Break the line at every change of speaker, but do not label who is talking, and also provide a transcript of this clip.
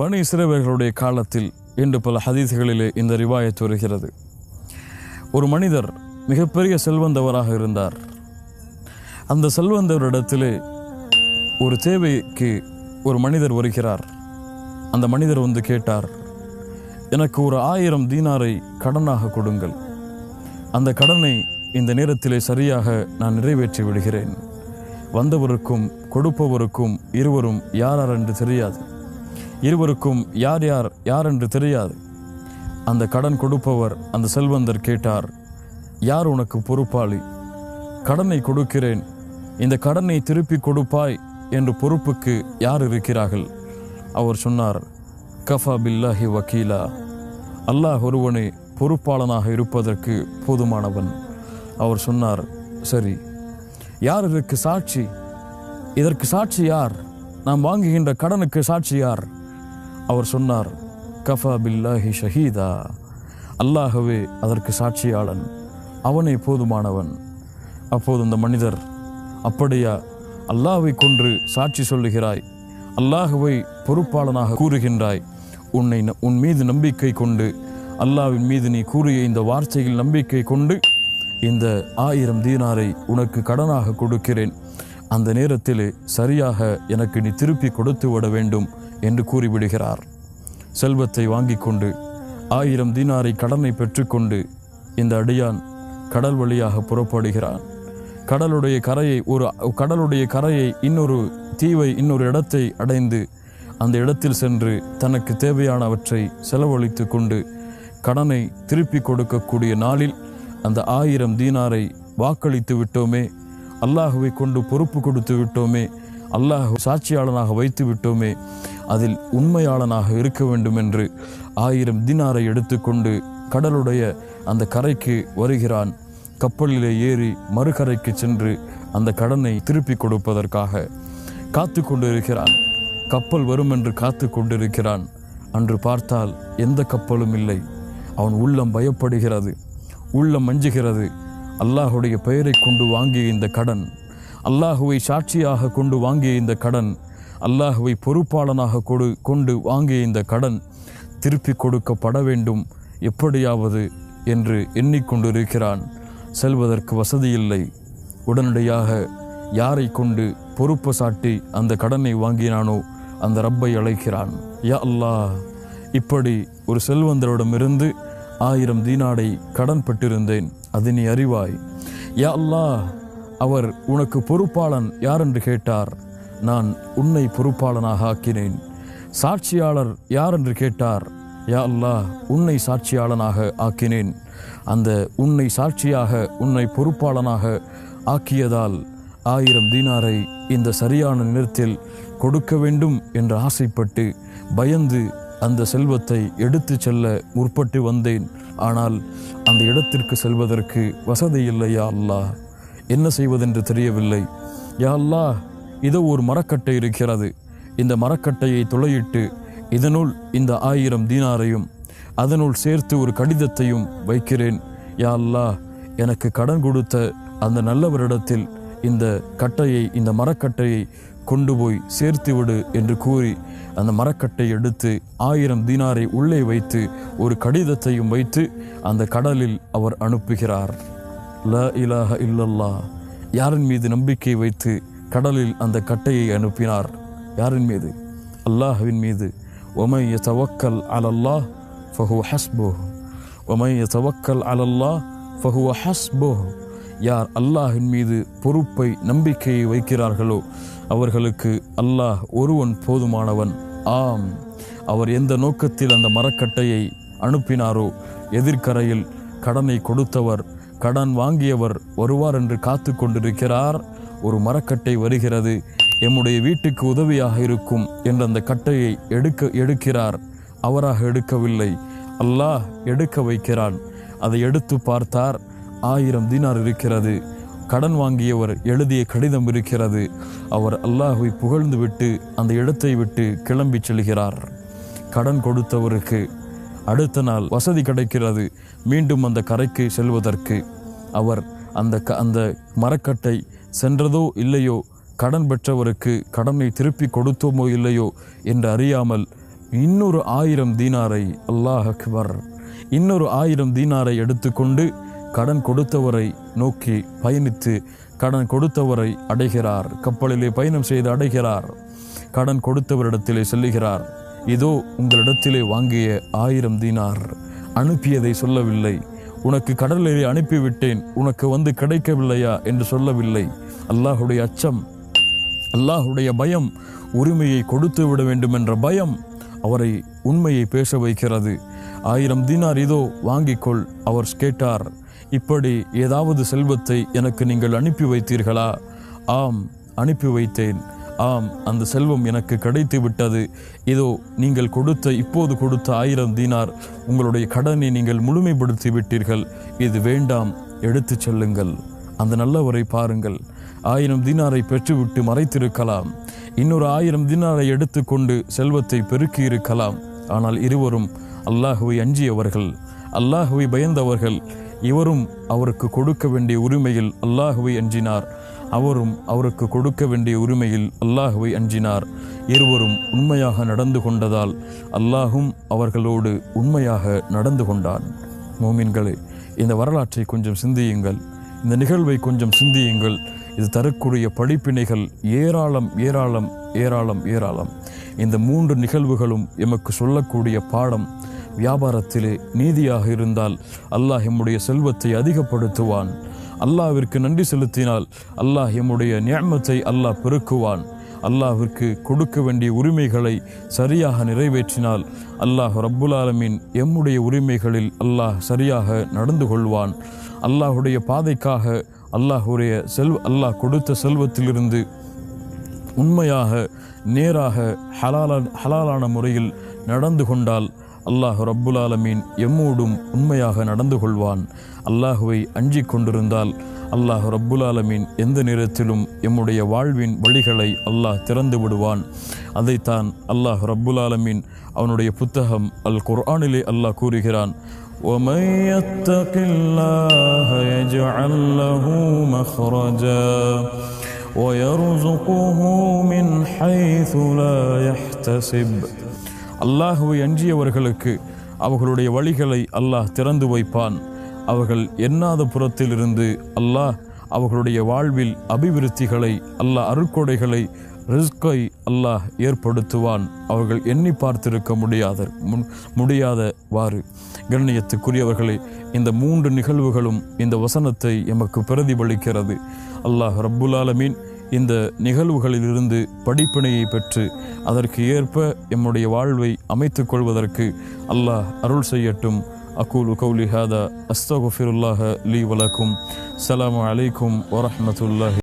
பனி இஸ்ரவேலர்களுடைய காலத்தில் என்று பல ஹதீஸ்களிலே இந்த ரிவாயத் வருகிறது. ஒரு மனிதர் மிகப்பெரிய செல்வந்தவராக இருந்தார். அந்த செல்வந்தவரிடத்திலே ஒரு தேவைக்கு ஒரு மனிதர் வருகிறார். அந்த மனிதர் வந்து கேட்டார் எனக்கு ஒரு ஆயிரம் தீனாரை கடனாக கொடுங்கள். அந்த கடனை இந்த நேரத்திலே சரியாக நான் நிறைவேற்றி விடுகிறேன். வந்தவருக்கும் கொடுப்பவருக்கும் இருவரும் யாரார் என்று தெரியாது. இருவருக்கும் யார் யார் யார் என்று தெரியாது. அந்த கடன் கொடுப்பவர் அந்த செல்வந்தர் கேட்டார் யார் உனக்கு பொறுப்பாளி? கடனை கொடுக்கிறேன். இந்த கடனை திருப்பி கொடுப்பாய் என்று பொறுப்புக்கு யார் இருக்கிறார்கள்? அவர் சொன்னார் கஃபா பில்லாஹி வக்கீலா. அல்லாஹ் ஒருவனே பொறுப்பாளனாக இருப்பதற்கு போதுமானவன். அவர் சொன்னார் சரி யார் இதற்கு சாட்சி? இதற்கு சாட்சி யார்? நாம் வாங்குகின்ற கடனுக்கு சாட்சி யார்? அவர் சொன்னார் கஃபா பில்லாஹி ஷஹீதா. அல்லாஹவே அதற்கு சாட்சியாளன். அவனே போதுமானவன். அப்போது அந்த மனிதர் அப்படியா அல்லாஹை கொன்று சாட்சி சொல்லுகிறாய். அல்லாஹுவை பொறுப்பாளனாக கூறுகின்றாய். உன்னை ந- உன் மீது நம்பிக்கை கொண்டு அல்லாவின் மீது நீ கூறிய இந்த வார்த்தையில் நம்பிக்கை கொண்டு இந்த ஆயிரம் தீனாரை உனக்கு கடனாக கொடுக்கிறேன். அந்த நேரத்திலே சரியாக எனக்கு நீ திருப்பி கொடுத்து விட வேண்டும். என்று கூறிவிடுகிறார். செல்வத்தை வாங்கி கொண்டு ஆயிரம் தீனாரை கடனை பெற்றுக்கொண்டு இந்த அடியான் கடல் வழியாக புறப்படுகிறான். கடலுடைய கரையை ஒரு கடலுடைய கரையை இன்னொரு தீவை இன்னொரு இடத்தை அடைந்து அந்த இடத்தில் சென்று தனக்கு தேவையானவற்றை செலவழித்து கொண்டு கடனை திருப்பி கொடுக்கக்கூடிய நாளில் அந்த ஆயிரம் தீனாரை வாக்களித்து விட்டோமே அல்லாஹுவை கொண்டு பொறுப்பு கொடுத்து விட்டோமே அல்லாஹ் சாட்சியாளனாக வைத்து விட்டோமே அதில் உண்மையாளனாக இருக்க வேண்டும் என்று ஆயிரம் தினாரை எடுத்துக்கொண்டு கடலுடைய அந்த கரைக்கு வருகிறான். கப்பலிலே ஏறி மறுகரைக்கு சென்று அந்த கடனை திருப்பி கொடுப்பதற்காக காத்து கொண்டிருக்கிறான். கப்பல் வரும் என்று காத்து கொண்டிருக்கிறான். அன்று பார்த்தால் எந்த கப்பலும் இல்லை. அவன் உள்ளம் பயப்படுகிறது. உள்ளம் மஞ்சுகிறது அல்லாஹுடைய பெயரை கொண்டு வாங்கிய இந்த கடன் அல்லாஹுவை சாட்சியாக கொண்டு வாங்கிய இந்த கடன் அல்லாஹுவை பொறுப்பாளனாக கொடு கொண்டு வாங்கிய இந்த கடன் திருப்பி கொடுக்கப்பட வேண்டும். எப்படியாவது என்று எண்ணிக்கொண்டிருக்கிறான். செல்வதற்கு வசதியில்லை உடனடியாக யாரை கொண்டு பொறுப்பு சாட்டி அந்த கடனை வாங்கினானோ அந்த ரப்பை அழைக்கிறான். யா அல்லாஹ் இப்படி ஒரு செல்வந்தரிடமிருந்து ஆயிரம் தீனாடை கடன் பெற்றிருந்தேன். அது நீ அறிவாய். யா அல்லாஹ் அவர் உனக்கு பொறுப்பாளன் யார் என்று கேட்டார்? நான் உன்னை பொறுப்பாளனாக ஆக்கினேன். சாட்சியாளர் யார் என்று கேட்டார்? யா அல்லா உன்னை சாட்சியாளனாக ஆக்கினேன். அந்த உன்னை சாட்சியாக உன்னை பொறுப்பாளனாக ஆக்கியதால் ஆயிரம் தீனாரை இந்த சரியான நேரத்தில் கொடுக்க வேண்டும் என்று ஆசைப்பட்டு பயந்து அந்த செல்வத்தை எடுத்து செல்ல முற்பட்டு வந்தேன். ஆனால் அந்த இடத்திற்கு செல்வதற்கு வசதி இல்லையா அல்லாஹ். என்ன செய்வதென்று தெரியவில்லை. யா அல்லா இதோ ஒரு மரக்கட்டை இருக்கிறது. இந்த மரக்கட்டையை துளையிட்டு இதனுள் இந்த ஆயிரம் தீனாரையும் அதனுள் சேர்த்து ஒரு கடிதத்தையும் வைக்கிறேன். யா அல்லாஹ் எனக்கு கடன் கொடுத்த அந்த நல்லவரிடத்தில் இந்த கட்டையை இந்த மரக்கட்டையை கொண்டு போய் சேர்த்து விடு என்று கூறி அந்த மரக்கட்டை எடுத்து ஆயிரம் தீனாரை உள்ளே வைத்து ஒரு கடிதத்தையும் வைத்து அந்த கடலில் அவர் அனுப்புகிறார். ல இலாஹ இல்லல்லா யாரின் மீது நம்பிக்கை வைத்து கடலில் அந்த கட்டையை அனுப்பினார். யாரின் மீது? அல்லாஹுவின் மீது. ஒமை தவக்கல் அலல்லாஹ் ஃபஹு ஹஸ்போ ஒமை தவக்கல் அலல்லா ஃபஹு ஹஸ்போ யார் அல்லாஹின் மீது பொறுப்பை நம்பிக்கையை வைக்கிறார்களோ அவர்களுக்கு அல்லாஹ் ஒருவன் போதுமானவன். ஆம். அவர் எந்த நோக்கத்தில் அந்த மரக்கட்டையை அனுப்பினாரோ எதிர்க்கரையில் கடனை கொடுத்தவர் கடன் வாங்கியவர் வருவார் என்று காத்து கொண்டிருக்கிறார் ஒரு மரக்கட்டை வருகிறது. எம்முடைய வீட்டுக்கு உதவியாக இருக்கும் என்ற அந்த கட்டையை எடுக்க எடுக்கிறார். அவராக எடுக்கவில்லை. அல்லாஹ் எடுக்க வைக்கிறான். அதை எடுத்து பார்த்தார். ஆயிரம் தினார் இருக்கிறது. கடன் வாங்கியவர் எழுதிய கடிதம் இருக்கிறது. அவர் அல்லாஹுவை புகழ்ந்து விட்டு அந்த இடத்தை விட்டு கிளம்பி செல்கிறார். கடன் கொடுத்தவருக்கு அடுத்த நாள் வசதி கிடைக்கிறது. மீண்டும் அந்த கரைக்கு செல்வதற்கு. அவர் அந்த க அந்த மரக்கட்டை சென்றதோ இல்லையோ? கடன் பெற்றவருக்கு கடனை திருப்பி கொடுத்தோமோ இல்லையோ? என்று அறியாமல் இன்னொரு ஆயிரம் தீனாரை அல்லாஹ் அக்பர். இன்னொரு ஆயிரம் தீனாரை எடுத்துக்கொண்டு கடன் கொடுத்தவரை நோக்கி பயணித்து கடன் கொடுத்தவரை அடைகிறார். கப்பலிலே பயணம் செய்து அடைகிறார். கடன் கொடுத்தவரிடத்திலே செல்லுகிறார். இதோ உங்களிடத்திலே வாங்கிய ஆயிரம் தீனார். அனுப்பியதை சொல்லவில்லை. உனக்கு கடலிலே அனுப்பிவிட்டேன். உனக்கு வந்து கிடைக்கவில்லையா என்று சொல்லவில்லை. அல்லாஹுடைய அச்சம் அல்லாஹுடைய பயம் உரிமையை கொடுத்து விட வேண்டும் என்ற பயம் அவரை உண்மையை பேச வைக்கிறது. ஆயிரம் தினார் இதோ வாங்கிக்கொள் அவர் கேட்டார். இப்படி ஏதாவது செல்வத்தை எனக்கு நீங்கள் அனுப்பி வைத்தீர்களா? ஆம் அனுப்பி வைத்தேன். ஆம் அந்த செல்வம் எனக்கு கிடைத்து விட்டது. இதோ நீங்கள் கொடுத்த இப்போது கொடுத்த ஆயிரம் தீனார் உங்களுடைய கடனை நீங்கள் முழுமைப்படுத்தி விட்டீர்கள் இது வேண்டாம் எடுத்துச் செல்லுங்கள். அந்த நல்லவரை பாருங்கள். ஆயிரம் தினாரை பெற்றுவிட்டு மறைத்திருக்கலாம். இன்னொரு ஆயிரம் தினாரை எடுத்துக்கொண்டு செல்வத்தை பெருக்கி இருக்கலாம் ஆனால் இருவரும் அல்லாஹுவை அஞ்சியவர்கள். அல்லாஹுவை பயந்தவர்கள். இவரும் அவருக்கு கொடுக்க வேண்டிய உரிமையில் அல்லாஹுவை அஞ்சினார். அவரும் அவருக்கு கொடுக்க வேண்டிய உரிமையில் அல்லாஹுவை அஞ்சினார். இருவரும் உண்மையாக நடந்து கொண்டதால் அல்லாஹும் அவர்களோடு உண்மையாக நடந்து கொண்டான். மோமின்களே இந்த வரலாற்றை கொஞ்சம் சிந்தியுங்கள். இந்த நிகழ்வை கொஞ்சம் சிந்தியுங்கள். இது தரக்கூடிய படிப்பினைகள் ஏராளம் ஏராளம் ஏராளம் ஏராளம். இந்த மூன்று நிகழ்வுகளும் எமக்கு சொல்லக்கூடிய பாடம் வியாபாரத்திலே நீதியாக இருந்தால் அல்லாஹ் எம்முடைய செல்வத்தை அதிகப்படுத்துவான். அல்லாவிற்கு நன்றி செலுத்தினால் அல்லாஹ் எம்முடைய நியமத்தை அல்லாஹ் பெருக்குவான். அல்லாஹிற்கு கொடுக்க வேண்டிய உரிமைகளை சரியாக நிறைவேற்றினால் அல்லாஹ் ரப்புல் ஆலமீன் எம்முடைய உரிமைகளில் அல்லாஹ் சரியாக நடந்து கொள்வான். அல்லாஹுடைய பாதைக்காக அல்லாஹுடைய செல் அல்லாஹ் கொடுத்த செல்வத்திலிருந்து உண்மையாக நேராக ஹலால ஹலாலான முறையில் நடந்து கொண்டால் அல்லாஹ் ரப்புல் ஆலமீன் எம்மோடும் உண்மையாக நடந்து கொள்வான் அல்லாஹுவை அஞ்சிக் கொண்டிருந்தால் அல்லாஹ் ரப்புல் ஆலமீன் எந்த நேரத்திலும் எம்முடைய வாழ்வின் வழிகளை அல்லாஹ் திறந்து விடுவான் அதைத்தான் அல்லாஹ் ரப்புல் ஆலமீன் அவனுடைய புத்தகம் அல் குர்ஆனிலே அல்லாஹ் கூறுகிறான் ومن يتق الله يجعل له مخرجا ويرزقه من حيث لا يحتسب அல்லாஹுவை அஞ்சியவர்களுக்கு அவர்களுடைய வழிகளை அல்லாஹ் திறந்து வைப்பான். அவர்கள் எண்ணாத புறத்திலிருந்து அல்லாஹ் அவர்களுடைய வாழ்வில் அபிவிருத்திகளை அல்லாஹ் அருக்கொடைகளை ரிஸ்கை அல்லாஹ் ஏற்படுத்துவான். அவர்கள் எண்ணி பார்த்திருக்க முடியாத முன் முடியாதவாறு கண்ணியத்துக்குரியவர்களே இந்த மூன்று நிகழ்வுகளும் இந்த வசனத்தை எமக்கு பிரதிபலிக்கிறது. அல்லாஹ் ரப்புல் ஆலமீன் இந்த நிகழ்வுகளிலிருந்து படிப்பினையை பெற்று அதற்கு ஏற்ப எம்முடைய வாழ்வை அமைத்துக் கொள்வதற்கு அல்லாஹ் அருள் செய்யட்டும். அகூலு கௌலி ஹாதா அஸ்தகுஃபிருல்லாஹ லீ வலக்கும். அஸ்ஸலாமு அலைக்கும் வரமத்துல்லாஹி